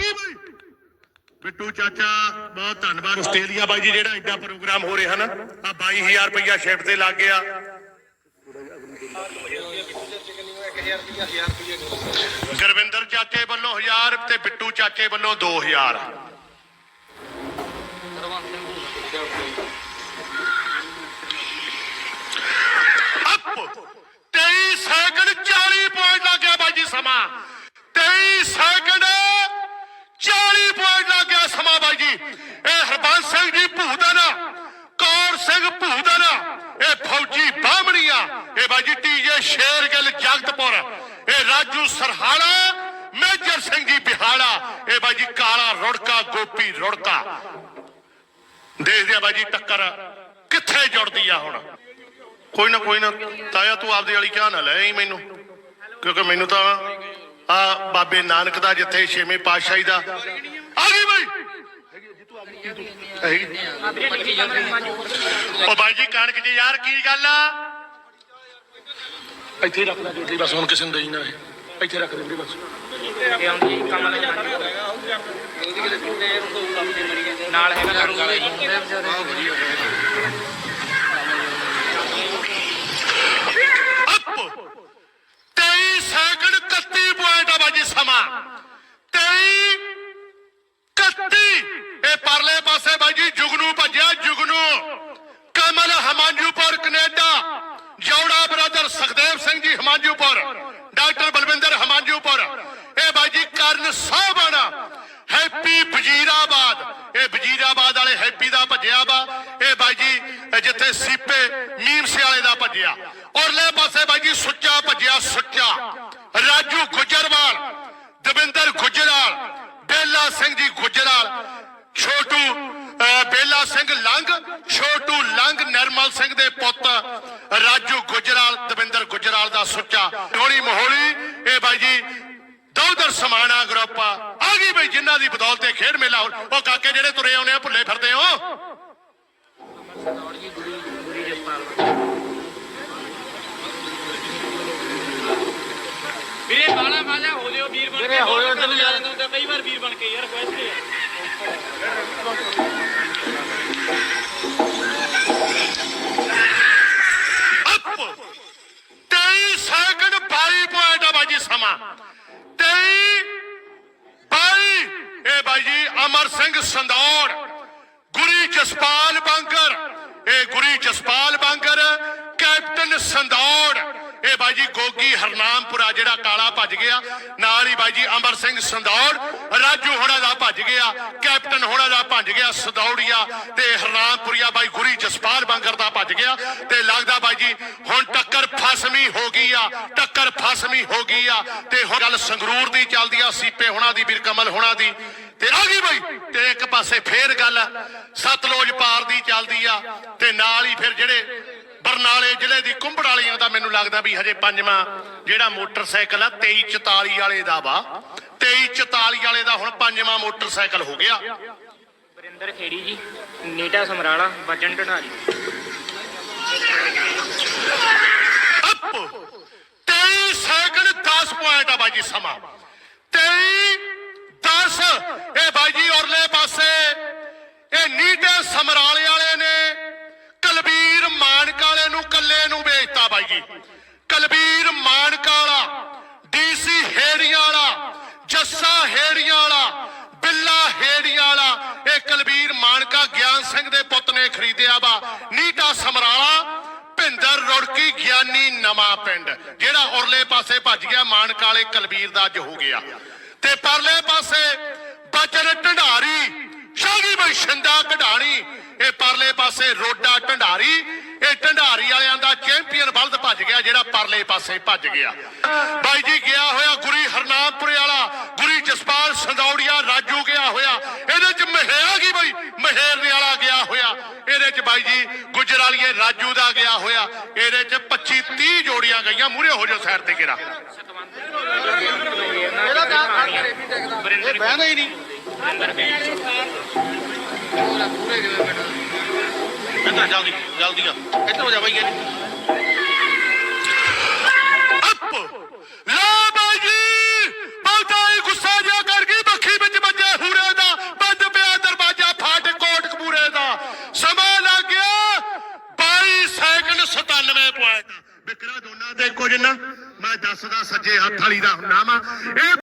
ਗਈ ਬਈ। ਬਿੱਟੂ ਚਾਚਾ, ਬਹੁਤ ਧੰਨਵਾਦ। ਆਸਟ੍ਰੇਲੀਆ ਬਾਈ ਜੀ, ਜਿਹੜਾ ਐਡਾ ਪ੍ਰੋਗਰਾਮ ਹੋ ਰਿਹਾ ਨਾ ਆ 22000 ਰੁਪਇਆ ਸ਼ਿਫਟ ਤੇ ਲੱਗ ਗਿਆ। ਗੁਰਵਿੰਦਰ ਚਾਚੇ ਵੱਲੋਂ 1000 ਤੇ ਬਿੱਟੂ ਚਾਚੇ ਵੱਲੋਂ 2000 ਅਪ! 23 ਸੈਕਿੰਡ 40 ਪੁਆਇੰਟ ਲੱਗ ਗਿਆ ਬਾਈ ਜੀ ਸਮਾਂ। 23 ਸੈਕਿੰਡ 40 ਪੁਆਇੰਟ ਲੱਗ ਗਿਆ ਸਮਾਂ ਬਾਈ ਜੀ ਇਹ ਹਰਬੰਸ ਸਿੰਘ ਜੀ ਭੂਦਨ ਕੌਰ ਸਿੰਘ ਭੂਦਨ ਇਹ ਫੌਜੀ ਬਾਹਮਣੀਆਂ ਇਹ ਬਾਈ ਟੀਜੇ ਸ਼ੇਰਗਿੱਲ ਜਗਤਪੁਰ। ਇਹ ਰਾਜੂ ਸਰਹਾਲਾ, ਮੇਜਰ ਸਿੰਘ ਜੀ ਬਿਹਾੜਾ ਇਹ ਬਾਈ ਕਾਲਾ ਰੁੜਕਾ, ਗੋਪੀ ਰੁੜਕਾ। ਦੇਖਦੇ ਆ ਬਾਈ ਟੱਕਰ ਕਿੱਥੇ ਜੁੜਦੀ ਆ ਹੁਣ। ਕੋਈ ਨਾ ਕੋਈ ਨਾ, ਤਾਇਆ ਤੂੰ ਆਪਦੇ ਵਾਲੀ ਚਾਹ ਨਾ ਲੈ ਆਈ ਮੈਨੂੰ। ਕਿਉਂਕਿ ਮੈਨੂੰ ਤਾਂ ਆ ਬਾਬੇ ਨਾਨਕ ਦਾ ਜਿੱਥੇ ਛੇਵੇਂ ਪਾਤਸ਼ਾਹੀ ਦਾ। ਆ ਗਈ ਬਈ। ਉਹ ਬਾਈ ਜੀ ਕਣਕ ਜੀ ਯਾਰ ਕੀ ਗੱਲ ਆ? ਇੱਥੇ ਰੱਖ ਲੈ ਜੋਤੀ ਬਸ ਹੁਣ ਕਿਸੇ ਨੂੰ ਦੇਈ ਨਾ ਇਹ। ਇੱਥੇ ਰੱਖ ਦੇ ਵੀਰੇ ਬਸ। ਨਾਲ ਹੈਗਾ ਵਾਲਾ ਜੀ। ਅਪ! 23 ਸੈਕਿੰਡ 31 ਪੁਆਇੰਟ ਆ ਬਾਜੀ ਹਮਾਂਜੂਪੁਰ ਡਾਕਟਰ ਬਲਵਿੰਦਰ ਹਮਾਂਜੂਪੁਰ ਇਹ ਬਾਈ ਜੀ ਕਰਨ ਸਾਹਿਬਾਨ ਹੈਪੀ ਵਜੀਰਾਬਾਦ। ਇਹ ਵਜੀਰਾਬਾਦ ਵਾਲੇ ਹੈਪੀ ਦਾ ਭੱਜਿਆ ਵਾ। ਇਹ ਬਾਈ ਜੀ ਜਿੱਥੇ ਸੀਪੇ ਮੀਮਸੇ ਵਾਲੇ ਦਾ ਭੱਜਿਆ। ਔਰਲੇ ਪਾਸੇ ਬਾਈ ਜੀ ਸੁੱਚਾ ਭੱਜਿਆ ਸੁੱਚਾ। ਰਾਜੂ ਗੁਜਰਵਾਲ, ਦਵਿੰਦਰ ਗੁਜਰਾਲ, ਬੇਲਾ ਸਿੰਘ ਜੀ ਗੁਜਰਾਲ, ਛੋਟੂ ਬੇਲਾ ਸਿੰਘ ਲੰਗ, ਛੋਟੂ ਲੰਗ ਨਿਰਮਲ ਸਿੰਘ ਦੇ ਪੁੱਤ ਰਾਜੂ ਗੁਜਰਾਲ ਦਵਿੰਦਰ ਗੁਜਰਾਲ ਦਾ ਸੁੱਚਾ ਟੋਣੀ ਮੋਹਲੀ ਇਹ ਬਾਈ ਜੀ ਦੌਦਰ ਸਮਾਣਾ ਗਰੁੱਪ ਆ ਆ ਜਿਨ੍ਹਾਂ ਦੀ ਬਦੌਲਤ ਤੇ ਖੇਡ ਮੇਲਾ ਹੋ- ਉਹ ਕਾਕੇ ਜਿਹੜੇ ਤੁਰੇ ਆਉਨੇ ਆ ਭੁੱਲੇ ਫਿਰਦੇ ਹੋ। ਵੀਰੇ ਬਾਲਾ ਬਾਜਾ ਹੋ ਲਿਓ ਵੀਰ ਬਣ ਕੇ ਹੋ ਲਿਓ ਤੈਨੂੰ ਯਾਰ ਹੁੰਦਾ ਕਈ ਵਾਰ ਵੀਰ ਬਣ ਕੇ ਯਾਰ ਕੁਐਸਟ ਅਪ ਅਮਰ ਸਿੰਘ ਸੰਦੌੜ ਗੁਰੀ ਜਸਪਾਲ ਬਾਂਕਰ ਇਹ ਗੁਰੀ ਜਸਪਾਲ ਬਾਂਕਰ ਕੈਪਟਨ ਸੰਦੌੜ ਇਹ ਬਾਈ ਜੀ ਗੋਗੀ ਹਰਨਾਮਪੁਰਾ, ਜਿਹੜਾ ਕਾਲਾ ਭੱਜ ਗਿਆ। ਨਾਲ ਹੀ ਬਾਈ ਜੀ ਅਮਰ ਸਿੰਘ ਸੰਦੌੜ ਰਾਜੂ ਹੋਣਾ ਦਾ ਭੱਜ ਗਿਆ, ਕੈਪਟਨ ਹੋਣਾ ਦਾ ਭੱਜ ਗਿਆ ਸੰਦੌੜੀਆ ਤੇ ਹਰਨਾਮਪੁਰੀਆ ਬਾਈ ਗੁਰੀ ਜਸਪਾਲ ਬਾਂਗਰ ਦਾ ਭੱਜ ਗਿਆ। ਤੇ ਲੱਗਦਾ ਬਾਈ ਜੀ ਹੁਣ ਟੱਕਰ ਫਸਵੀਂ ਹੋ ਗਈ ਆ, ਟੱਕਰ ਫਸਵੀਂ ਹੋ ਗਈ ਆ। ਤੇ ਹੁਣ ਗੱਲ ਸੰਗਰੂਰ ਦੀ ਚੱਲਦੀ ਆ, ਸੀਪੇ ਹੋਣਾ ਦੀ ਵੀਰ ਕਮਲ ਹੋਣਾ ਦੀ। ਬਈ ਤੇ ਇੱਕ ਪਾਸੇ ਫੇਰ ਗੱਲ ਸਤਲੁਜ ਪਾਰ ਦੀ ਚੱਲਦੀ ਆ ਤੇ ਨਾਲ ਹੀ ਫਿਰ ਜਿਹੜੇ ਬਰਨਾਲੇ ਜ਼ਿਲ੍ਹੇ ਦੀ ਕੁੰਭੜ ਵਾਲੀਆਂ ਦਾ ਮੈਨੂੰ ਲੱਗਦਾ ਵੀ ਹਜੇ ਪੰਜਵਾਂ ਜਿਹੜਾ ਮੋਟਰਸਾਈਕਲ ਆ 2344 ਵਾਲੇ ਦਾ ਵਾ। 2344 ਵਾਲੇ ਦਾ ਹੁਣ ਪੰਜਵਾਂ ਮੋਟਰਸਾਈਕਲ ਹੋ ਗਿਆ। ਵਰਿੰਦਰ ਖੇੜੀ ਜੀ ਨੀਟਾ ਸਮਰਾਲਾ ਵਜਨ ਢਨਾਲੀ ਅਪ! 23 ਸੈਕਿੰਡ 10 ਪੁਆਇੰਟ ਆ ਬਾਈ ਜੀ ਸਮਾਂ। 23 10 ਇਹ ਬਾਈ ਜੀ ਔਰਲੇ ਪਾਸੇ ਇਹ ਨੀਟੇ ਸਮਰਾਲੇ ਵਾਲੇ ਨੇ, ਕਲਬੀਰ ਮਾਨਕ ਵਾਲੇ ਨੂੰ ਕੱਲੇ ਨੂੰ ਵੇਚਤਾ ਬਾਈ। ਜੀ ਕਲਬੀਰ ਮਾਨਕ ਵਾਲਾ, ਡੀਸੀ ਹੇੜੀਆਂ ਵਾਲਾ, ਜੱਸਾ ਹੇੜੀਆਂ ਵਾਲਾ, ਬਿੱਲਾ ਹੇੜੀਆਂ ਵਾਲਾ, ਇਹ ਕਲਬੀਰ ਮਾਨਕਾ ਗਿਆਨ ਸਿੰਘ ਦੇ ਪੁੱਤ ਨੇ ਖਰੀਦਿਆ ਵਾ। ਨੀਟਾ ਸਮਰਾਲਾ, ਭਿੰਦਰ ਰੁੜਕੀ ਗਿਆਨੀ ਨਵਾਂ ਪਿੰਡ। ਜਿਹੜਾ ਉਰਲੇ ਪਾਸੇ ਭੱਜ ਗਿਆ, ਮਾਨਕ ਵਾਲੇ ਕਲਬੀਰ ਦਾ ਅੱਜ ਹੋ ਗਿਆ। ਤੇ ਪਰਲੇ ਪਾਸੇ ਬਚਨ ਢੰਡਾਰੀ ਸ਼ਾਗੀ ਬਈ ਸ਼ਿੰਦਾ ਕਢਾਣੀ ਇਹ ਪਰਲੇ ਪਾਸੇ ਰੋਡਾ ਢੰਡਾਰੀ ਇਹ ਢੰਡਾਰੀ ਵਾਲਿਆਂ ਦਾ ਚੈਂਪੀਅਨ ਬਲਦ ਭੱਜ ਗਿਆ ਜਿਹੜਾ ਪਰਲੇ ਪਾਸੇ ਭੱਜ ਗਿਆ। ਬਾਈ ਜੀ ਗਿਆ ਹੋਇਆ ਗੁਰੀ ਹਰਨਾਮਪੁਰੇ ਵਾਲਾ ਗੁਰੀ ਜਸਪਾਲ ਸੰਦੌੜੀਆ ਰਾਜੂ ਗਿਆ ਹੋਇਆ। ਇਹਦੇ ਚ ਮਹਿਆ ਗਈ ਬਈ ਮਹਿਰਨੇ ਵਾਲਾ ਗਿਆ ਹੋਇਆ। ਇਹਦੇ ਚ ਬਾਈ ਜੀ ਗੁਜਰਾਲੀਏ ਰਾਜੂ ਦਾ ਗਿਆ ਹੋਇਆ। ਇਹਦੇ ਚ 25 30 ਜੋੜੀਆਂ ਗਈਆਂ ਮੂਰੇ ਹੋ ਜਾਓ ਸਾਈਡ ਤੇ ਕਿਰਾ ਬਹਿਣਾ ਹੀ ਨਹੀਂ। ਇੱਧਰ ਜਲਦੀ ਜਲਦੀ ਆ। ਇੱਧਰ ਹੋ ਜਾ ਬਾਈ ਯਾਰ ਅਪ ਲਾ ਬਾਈ ਜੀ ਬਹੁਤਾ ਹੀ ਗੁੱਸਾ ਜਿਹਾ ਕਰ ਗਈ ਬੱਖੀ ਵਿੱਚ ਵੱਜ 97 ਪੁਆਇੰਟ ਵਿਕਰਾ ਮੈਂ ਦੱਸਦਾ ਸੱਜੇ ਹੱਥ ਵਾਲੀ ਦਾ ਹੁੰਨਾ ਵਾ ਇਹ